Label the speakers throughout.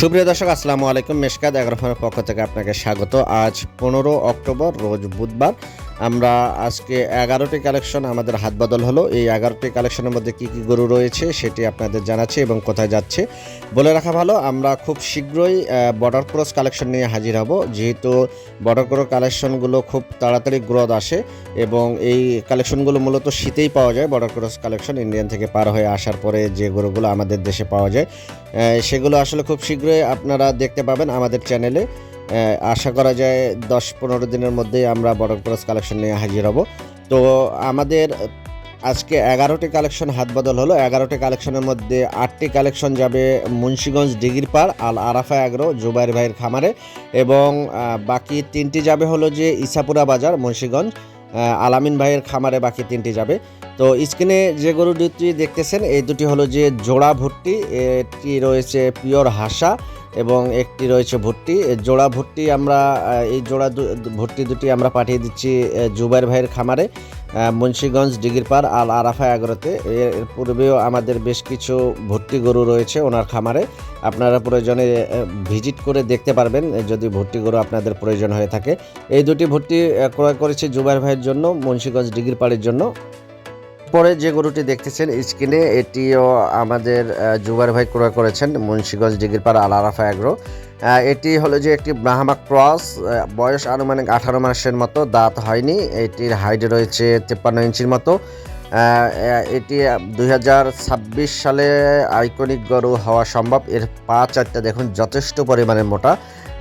Speaker 1: সুপ্রিয় দর্শক, আসসালামু আলাইকুম। মেশকাত এগারোফানের পক্ষ থেকে আপনাকে স্বাগত। আজ পনেরো অক্টোবর, রোজ বুধবার। আমরা আজকে এগারোটি কালেকশন আমাদের হাত বদল হলো। এই এগারোটি কালেকশনের মধ্যে কি কি গরু রয়েছে সেটি আপনাদের জানাচ্ছি এবং কোথায় যাচ্ছে। বলে রাখা ভালো, আমরা খুব শীঘ্রই বর্ডার ক্রস কালেকশন নিয়ে হাজির হব। যেহেতু বর্ডার ক্রস কালেকশনগুলো খুব তাড়াতাড়ি গ্রোথ আসে এবং এই কালেকশনগুলো মূলত শীতেই পাওয়া যায়। বর্ডার ক্রস কালেকশন ইন্ডিয়ান থেকে পার হয়ে আসার পরে যে গরুগুলো আমাদের দেশে পাওয়া যায় সেগুলো আসলে খুব শীঘ্রই আপনারা দেখতে পাবেন আমাদের চ্যানেলে। আশা করা যায় দশ পনেরো দিনের মধ্যেই আমরা বড় ক্রস কালেকশন নিয়ে হাজির হব। তো আমাদের আজকে এগারোটি কালেকশন হাত বদল হলো। এগারোটি কালেকশনের মধ্যে আটটি কালেকশন যাবে মুন্সীগঞ্জ ডিগিরপাড় আল আরাফা এগ্রো, জুবাইর ভাইয়ের খামারে। এবং বাকি তিনটি যাবে হলো যে ইসাপুরা বাজার, মুন্সীগঞ্জ আলামিন ভাইয়ের খামারে বাকি তিনটি যাবে। তো স্ক্রিনে যে গরু দুটি দেখতেছেন, এই দুটি হলো যে জোড়া ভর্তি এটি রয়েছে পিওর হাসা। এবং একটি রয়েছে এ জোড়া ভুট্টি আমরা এই জোড়া ভুট্টি দুটি আমরা পাঠিয়ে দিচ্ছি জুবাইর ভাইয়ের খামারে মুন্সীগঞ্জ, ডিগিরপাড়, আল আরাফা এগারোতে এর এর পূর্বেও আমাদের বেশ কিছু ভর্তি গরু রয়েছে ওনার খামারে। আপনারা প্রয়োজনে ভিজিট করে দেখতে পারবেন যদি ভর্তি গরু আপনাদের প্রয়োজন হয়ে থাকে। এই দুটি ভর্তি ক্রয় করেছি জুবাইর ভাইয়ের জন্য, মুন্সীগঞ্জ, ডিগিরপাড়ের জন্য। পরে যে গরুটি দেখতেছেন স্ক্রিনে এটিও আমাদের জুবাইর ভাই ক্রয় করেছেন মুন্সীগঞ্জ ডিগিরপাড়া আল আরাফা আহ, এটি হলো যে একটি ব্রাহ্মা ক্রস বয়স আনুমানিক আঠারো মাসের মতো দাঁত হয়নি এটির হাইট রয়েছে তেপ্পান্ন ইঞ্চির মতো। এটি দুই হাজার ছাব্বিশ সালে আইকনিক গরু হওয়া সম্ভব এর পা চারটা দেখুন যথেষ্ট পরিমাণে মোটা।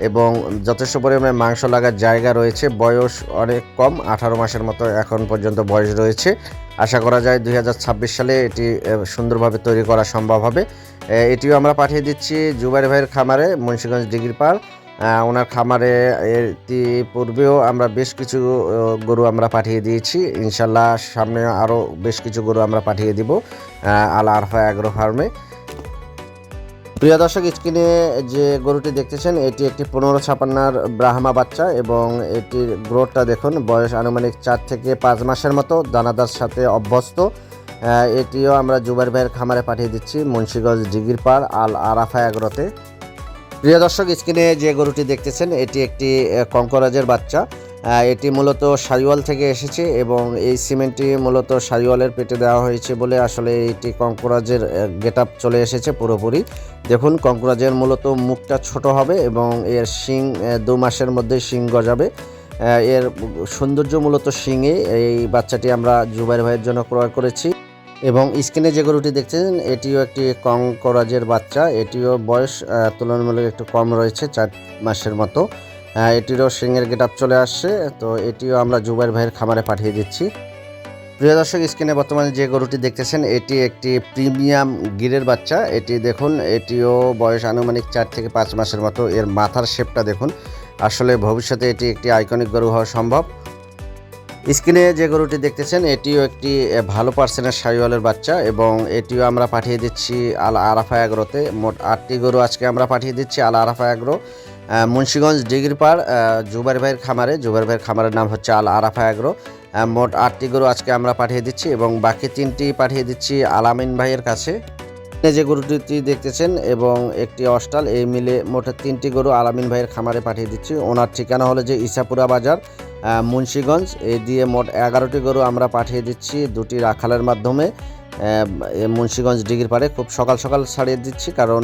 Speaker 1: এবং যথেষ্ট পরিমাণে মাংস লাগার জায়গা রয়েছে। বয়স অনেক কম, আঠারো মাসের মতো এখন পর্যন্ত বয়স রয়েছে। আশা করা যায় দুই হাজার ছাব্বিশ সালে এটি সুন্দরভাবে তৈরি করা সম্ভব হবে। এটিও আমরা পাঠিয়ে দিচ্ছি জুবাইর ভাইয়ের খামারে, মুন্সিগঞ্জ ডিগ্রি পার ওনার খামারে এটি পূর্বেও আমরা বেশ কিছু গরু আমরা পাঠিয়ে দিয়েছি। ইনশাল্লাহ সামনে আরও বেশ কিছু গরু আমরা পাঠিয়ে দিব আল আরফা অ্যাগ্রো ফার্মে। প্রিয় দর্শক, স্ক্রিনে যে গরুটি দেখতেছেন, এটি একটি পনেরো ছাপান্নার ব্রাহ্মা বাচ্চা এবং এটির গ্রোথটা দেখুন, বয়স আনুমানিক চার থেকে পাঁচ মাসের মতো, দানাদার সাথে অভ্যস্ত। এটিও আমরা জুবাইর ভাইয়ের খামারে পাঠিয়ে দিচ্ছি, মুন্সিগঞ্জ জিগিরপাড় আল আরাফা এগ্রোতে। প্রিয় দর্শক, স্ক্রিনে যে গরুটি দেখতেছেন, এটি একটি কঙ্করাজের বাচ্চা। এটি মূলত সারিওয়াল থেকে এসেছে এবং এই সিমেন্টটি মূলত সারিওয়ালের পেটে দেওয়া হয়েছে বলে আসলে এটি কঙ্করাজের গেট চলে এসেছে পুরোপুরি। দেখুন, কঙ্করাজের মূলত মুখটা ছোট হবে এবং এর শিং দু মাসের মধ্যে শিং গজাবে। এর সৌন্দর্য মূলত শিঙে, এই বাচ্চাটি আমরা জুবাইর ভাইয়ের জন্য ক্রয় করেছি। এবং স্ক্রিনে যে গরুটি দেখছেন, এটিও একটি কঙ্করাজের বাচ্চা। এটিও বয়স তুলনামূলক একটু কম রয়েছে, চার মাসের মতো। এটিরও সিংয়ের গেট আপ চলে আসছে। তো এটিও আমরা জুবাইর ভাইয়ের খামারে পাঠিয়ে দিচ্ছি। প্রিয় দর্শক, স্ক্রিনে বর্তমানে যে গরুটি দেখতেছেন, এটি একটি প্রিমিয়াম গিরের বাচ্চা। এটি দেখুন, এটিও বয়স আনুমানিক চার থেকে পাঁচ মাসের মতো। এর মাথার শেপটা দেখুন। আসলে ভবিষ্যতে এটি একটি আইকনিক গরু হওয়া সম্ভব। স্ক্রিনে যে গরুটি দেখতেছেন, এটিও একটি ভালো পার্সেন্টের সাইওয়ালের বাচ্চা এবং এটিও আমরা পাঠিয়ে দিচ্ছি আল আরাফা এগ্রোতে মোট আটটি গরু আজকে আমরা পাঠিয়ে দিচ্ছি আল আরাফা এগ্রো মুন্সিগঞ্জ ডিগ্রিপাড় আহ, জুবাইর ভাইয়ের খামারে। জুবাইর ভাইয়ের খামারের নাম হচ্ছে আল আরাফা এগ্রো মোট আটটি গরু আজকে আমরা পাঠিয়ে দিচ্ছি এবং বাকি তিনটি পাঠিয়ে দিচ্ছি আলামিন ভাইয়ের কাছে। যে গরুটি দেখতেছেন এবং একটি অস্টাল এই মিলে মোট তিনটি গরু আলামিন ভাইয়ের খামারে পাঠিয়ে দিচ্ছি। ওনার ঠিকানা হলো যে ইসাপুরা বাজার মুন্সীগঞ্জ। এই দিয়ে মোট এগারোটি গরু আমরা পাঠিয়ে দিচ্ছি দুটি রাখালের মাধ্যমে। মুন্সিগঞ্জ ডিগির পাড়ে খুব সকাল সকাল ছাড়িয়ে দিচ্ছি, কারণ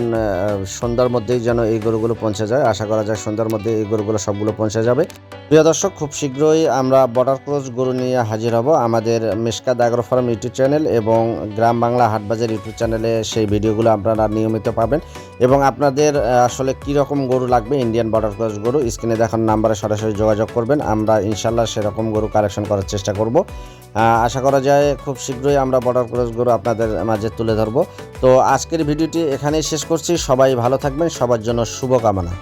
Speaker 1: সন্ধ্যার মধ্যেই যেন এই গরুগুলো পৌঁছে যায়। আশা করা যায় সন্ধ্যার মধ্যে এই গরুগুলো সবগুলো পৌঁছে যাবে। প্রিয় দর্শক, খুব শীঘ্রই আমরা বর্ডার ক্রস গরু নিয়ে হাজির হব আমাদের Meshkad agro farm YouTube channel এবং গ্রাম বাংলা হাটবাজার ইউটিউব চ্যানেলে সেই ভিডিওগুলো আপনারা নিয়মিত পাবেন। এবং আপনাদের আসলে কী রকম গরু লাগবে ইন্ডিয়ান বর্ডার ক্রস গরু, স্ক্রিনে দেখার নাম্বারে সরাসরি যোগাযোগ করবেন। আমরা ইনশাল্লাহ সেরকম গরু কালেকশন করার চেষ্টা করব। আশা করা যায় খুব শীঘ্রই আমরা বর্ডার ক্রস গরু আপনাদের মাঝে তুলে ধরবো। তো আজকের ভিডিওটি এখানেই শেষ করছি। সবাই ভালো থাকবেন। সবার জন্য শুভকামনা।